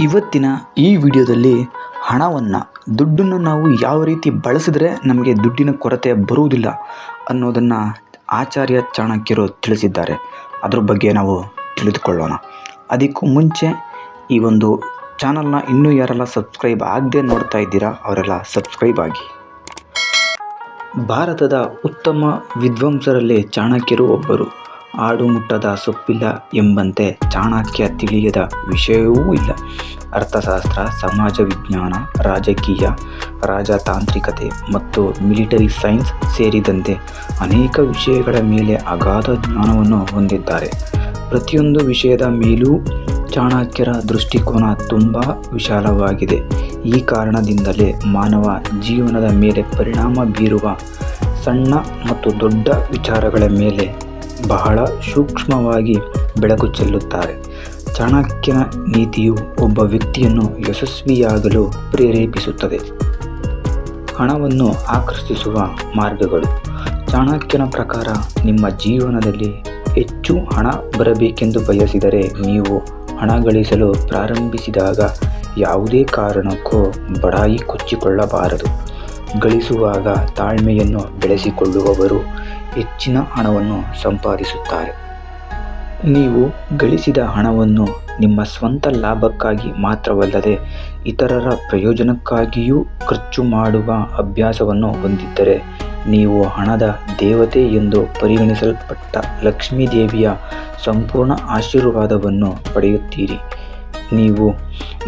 ಇವತ್ತಿನ ಈ ವಿಡಿಯೋದಲ್ಲಿ ಹಣವನ್ನು, ದುಡ್ಡನ್ನು ನಾವು ಯಾವ ರೀತಿ ಬಳಸಿದ್ರೆ ನಮಗೆ ದುಡ್ಡಿನ ಕೊರತೆ ಬರುವುದಿಲ್ಲ ಅನ್ನೋದನ್ನು ಆಚಾರ್ಯ ಚಾಣಕ್ಯರು ತಿಳಿಸಿದ್ದಾರೆ. ಅದ್ರ ಬಗ್ಗೆ ನಾವು ತಿಳಿದುಕೊಳ್ಳೋಣ. ಅದಕ್ಕೂ ಮುಂಚೆ ಈ ಒಂದು ಚಾನಲ್ನ ಇನ್ನೂ ಯಾರೆಲ್ಲ ಸಬ್ಸ್ಕ್ರೈಬ್ ಆಗದೆ ನೋಡ್ತಾ ಇದ್ದೀರಾ, ಅವರೆಲ್ಲ ಸಬ್ಸ್ಕ್ರೈಬ್ ಆಗಿ. ಭಾರತದ ಉತ್ತಮ ವಿದ್ವಾಂಸರಲ್ಲಿ ಚಾಣಕ್ಯರು ಒಬ್ಬರು. ಆಡು ಮುಟ್ಟದ ಸೊಪ್ಪಿಲ್ಲ ಎಂಬಂತೆ ಚಾಣಕ್ಯ ತಿಳಿಯದ ವಿಷಯವೂ ಇಲ್ಲ. ಅರ್ಥಶಾಸ್ತ್ರ, ಸಮಾಜ ವಿಜ್ಞಾನ, ರಾಜಕೀಯ, ರಾಜತಾಂತ್ರಿಕತೆ ಮತ್ತು ಮಿಲಿಟರಿ ಸೈನ್ಸ್ ಸೇರಿದಂತೆ ಅನೇಕ ವಿಷಯಗಳ ಮೇಲೆ ಅಗಾಧ ಜ್ಞಾನವನ್ನು ಹೊಂದಿದ್ದಾರೆ. ಪ್ರತಿಯೊಂದು ವಿಷಯದ ಮೇಲೂ ಚಾಣಕ್ಯರ ದೃಷ್ಟಿಕೋನ ತುಂಬ ವಿಶಾಲವಾಗಿದೆ. ಈ ಕಾರಣದಿಂದಲೇ ಮಾನವ ಜೀವನದ ಮೇಲೆ ಪರಿಣಾಮ ಬೀರುವ ಸಣ್ಣ ಮತ್ತು ದೊಡ್ಡ ವಿಚಾರಗಳ ಮೇಲೆ ಬಹಳ ಸೂಕ್ಷ್ಮವಾಗಿ ಬೆಳಕು ಚೆಲ್ಲುತ್ತಾರೆ. ಚಾಣಕ್ಯನ ನೀತಿಯು ಒಬ್ಬ ವ್ಯಕ್ತಿಯನ್ನು ಯಶಸ್ವಿಯಾಗಲು ಪ್ರೇರೇಪಿಸುತ್ತದೆ. ಹಣವನ್ನು ಆಕರ್ಷಿಸುವ ಮಾರ್ಗಗಳು. ಚಾಣಕ್ಯನ ಪ್ರಕಾರ ನಿಮ್ಮ ಜೀವನದಲ್ಲಿ ಹೆಚ್ಚು ಹಣ ಬರಬೇಕೆಂದು ಬಯಸಿದರೆ ನೀವು ಹಣ ಗಳಿಸಲು ಪ್ರಾರಂಭಿಸಿದಾಗ ಯಾವುದೇ ಕಾರಣಕ್ಕೂ ಬಡಾಯಿ ಕೊಚ್ಚಿಕೊಳ್ಳಬಾರದು. ಗಳಿಸುವಾಗ ತಾಳ್ಮೆಯನ್ನು ಬೆಳೆಸಿಕೊಳ್ಳುವವರು ಹೆಚ್ಚಿನ ಹಣವನ್ನು ಸಂಪಾದಿಸುತ್ತಾರೆ. ನೀವು ಗಳಿಸಿದ ಹಣವನ್ನು ನಿಮ್ಮ ಸ್ವಂತ ಲಾಭಕ್ಕಾಗಿ ಮಾತ್ರವಲ್ಲದೆ ಇತರರ ಪ್ರಯೋಜನಕ್ಕಾಗಿಯೂ ಖರ್ಚು ಮಾಡುವ ಅಭ್ಯಾಸವನ್ನು ಹೊಂದಿದ್ದರೆ ನೀವು ಹಣದ ದೇವತೆ ಎಂದು ಪರಿಗಣಿಸಲ್ಪಟ್ಟ ಲಕ್ಷ್ಮೀದೇವಿಯ ಸಂಪೂರ್ಣ ಆಶೀರ್ವಾದವನ್ನು ಪಡೆಯುತ್ತೀರಿ. ನೀವು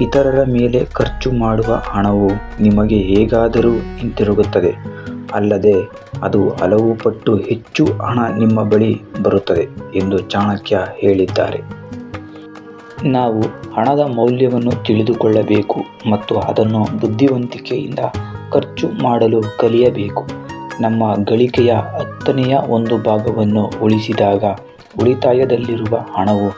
ಇತರರ ಮೇಲೆ ಖರ್ಚು ಮಾಡುವ ಹಣವು ನಿಮಗೆ ಹೇಗಾದರೂ ಹಿಂತಿರುಗುತ್ತದೆ. ಅಲ್ಲದೆ ಅದು ಹಲವು ಪಟ್ಟು ಹೆಚ್ಚು ಹಣ ನಿಮ್ಮ ಬಳಿ ಬರುತ್ತದೆ ಎಂದು ಚಾಣಕ್ಯ ಹೇಳಿದ್ದಾರೆ. ನಾವು ಹಣದ ಮೌಲ್ಯವನ್ನು ತಿಳಿದುಕೊಳ್ಳಬೇಕು ಮತ್ತು ಅದನ್ನು ಬುದ್ಧಿವಂತಿಕೆಯಿಂದ ಖರ್ಚು ಮಾಡಲು ಕಲಿಯಬೇಕು. ನಮ್ಮ ಗಳಿಕೆಯ ಹತ್ತನೆಯ ಒಂದು ಭಾಗವನ್ನು ಉಳಿಸಿದಾಗ ಉಳಿತಾಯದಲ್ಲಿರುವ ಹಣವು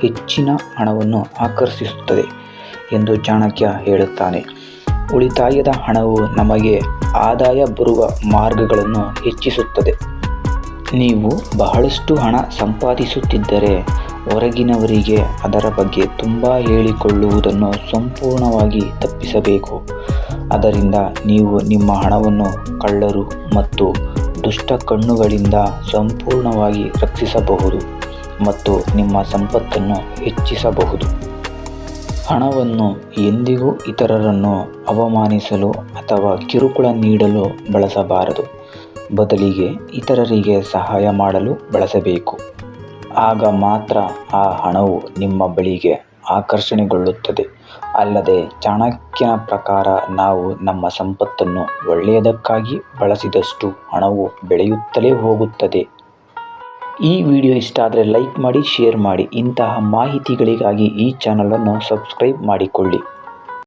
ಹೆಚ್ಚಿನ ಹಣವನ್ನು ಆಕರ್ಷಿಸುತ್ತದೆ ಎಂದು ಚಾಣಕ್ಯ ಹೇಳುತ್ತಾನೆ. ಉಳಿತಾಯದ ಹಣವು ನಮಗೆ ಆದಾಯ ಬರುವ ಮಾರ್ಗಗಳನ್ನು ಹೆಚ್ಚಿಸುತ್ತದೆ. ನೀವು ಬಹಳಷ್ಟು ಹಣ ಸಂಪಾದಿಸುತ್ತಿದ್ದರೆ ಹೊರಗಿನವರಿಗೆ ಅದರ ಬಗ್ಗೆ ತುಂಬ ಹೇಳಿಕೊಳ್ಳುವುದನ್ನು ಸಂಪೂರ್ಣವಾಗಿ ತಪ್ಪಿಸಬೇಕು. ಅದರಿಂದ ನೀವು ನಿಮ್ಮ ಹಣವನ್ನು ಕಳ್ಳರು ಮತ್ತು ದುಷ್ಟ ಕಣ್ಣುಗಳಿಂದ ಸಂಪೂರ್ಣವಾಗಿ ರಕ್ಷಿಸಬಹುದು. ಮತ್ತು ನಿಮ್ಮ ಸಂಪತ್ತನ್ನು ಹೆಚ್ಚಿಸಬಹುದು. ಹಣವನ್ನು ಎಂದಿಗೂ ಇತರರನ್ನು ಅವಮಾನಿಸಲು ಅಥವಾ ಕಿರುಕುಳ ನೀಡಲು ಬಳಸಬಾರದು. ಬದಲಿಗೆ ಇತರರಿಗೆ ಸಹಾಯ ಮಾಡಲು ಬಳಸಬೇಕು. ಆಗ ಮಾತ್ರ ಆ ಹಣವು ನಿಮ್ಮ ಬಳಿಗೆ ಆಕರ್ಷಣೆಗೊಳ್ಳುತ್ತದೆ. ಅಲ್ಲದೆ ಚಾಣಕ್ಯನ ಪ್ರಕಾರ ನಾವು ನಮ್ಮ ಸಂಪತ್ತನ್ನು ಒಳ್ಳೆಯದಕ್ಕಾಗಿ ಬಳಸಿದಷ್ಟು ಹಣವು ಬೆಳೆಯುತ್ತಲೇ ಹೋಗುತ್ತದೆ. ಈ ವಿಡಿಯೋ ಇಷ್ಟ ಆದರೆ ಲೈಕ್ ಮಾಡಿ ಶೇರ್ ಮಾಡಿ. ಇಂತಹ ಮಾಹಿತಿಗಳಿಗಾಗಿ ಈ ಚಾನಲನ್ನು ಸಬ್ಸ್ಕ್ರೈಬ್ ಮಾಡಿಕೊಳ್ಳಿ.